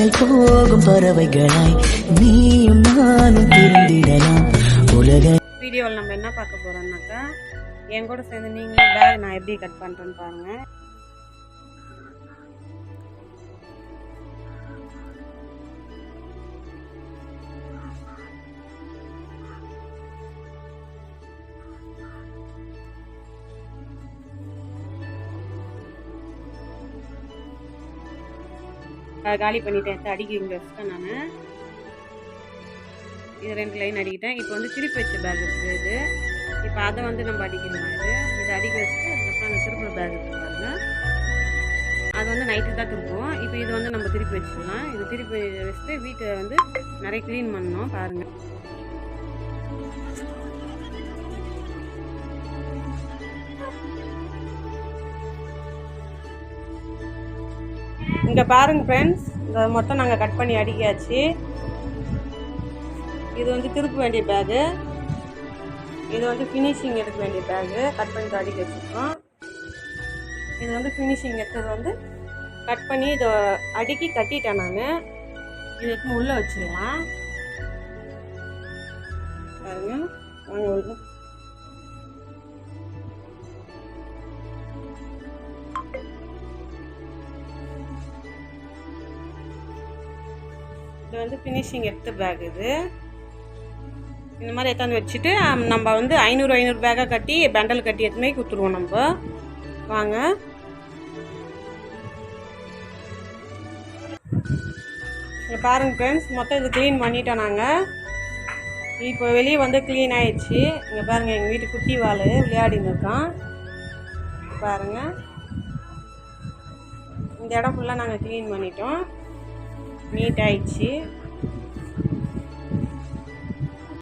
விண்ணை போகும் பறவைகளாய் நீயும் நானும் பிரிந்திடலாம் உலக வீடியோவில் நம்ம என்ன பார்க்க போறோம்னாக்கா என் கூட சேர்ந்து நீங்களும் பேக் நான் எப்படி கட் பண்ணுறேன்னு பாருங்கள் காலி பண்ணிட்டேன். எடுத்து அடிக்க இங்கே வச்சுட்டேன் நான். இது ரெண்டு லைன் அடிக்கிட்டேன். இப்போ வந்து திருப்பி வச்ச பேக் இருக்குது இது. இப்போ அதை வந்து நம்ம அடிக்கணும் இது? இது அடிக்க வச்சுட்டு அதுக்கப்புறம் அந்த திருப்புற பேக் இருக்கு அது வந்து நைட்டு தான் திருப்புவோம் இப்போ இது வந்து நம்ம திருப்பி வச்சுக்கலாம். இது திருப்பி வச்சுட்டு வீட்டை வந்து நிறைய க்ளீன் பண்ணோம் பாருங்கள் இங்கே பாருங்கள் ஃப்ரெண்ட்ஸ் இதை மொத்தம் நாங்கள் கட் பண்ணி அடிக்காச்சு இது வந்து திருப்ப வேண்டிய பேகு இது வந்து ஃபினிஷிங் எடுக்க வேண்டிய பேகு கட் பண்ணி அடிக்க வச்சுருக்கோம். இது வந்து ஃபினிஷிங் எடுத்தது வந்து கட் பண்ணி இதை அடுக்கி கட்டிட்டேன் நான். இது எடுத்து உள்ளே வச்சிடலாம். பாருங்க. வாங்க இது வந்து ஃபினிஷிங் எடுத்த பேக் இது. இந்த மாதிரி எடுத்தாந்து வச்சுட்டு நம்ம வந்து ஐநூறு ஐநூறு பேக்காக கட்டி பெண்டல் கட்டி எடுத்துமே கொடுத்துருவோம் நம்ம. வாங்க. இங்கே பாருங்க ஃப்ரெண்ட்ஸ் மொத்தம் இது க்ளீன் பண்ணிட்டோம் நாங்கள் இப்போ வெளியே வந்து க்ளீன் ஆயிடுச்சு. இங்கே பாருங்கள் எங்கள் வீட்டு குட்டி வாள் விளையாடின்னு இருக்கான். பாருங்கள் இந்த இடம் ஃபுல்லாக நாங்கள் க்ளீன் பண்ணிட்டோம். நீட் ஆயிடுச்சு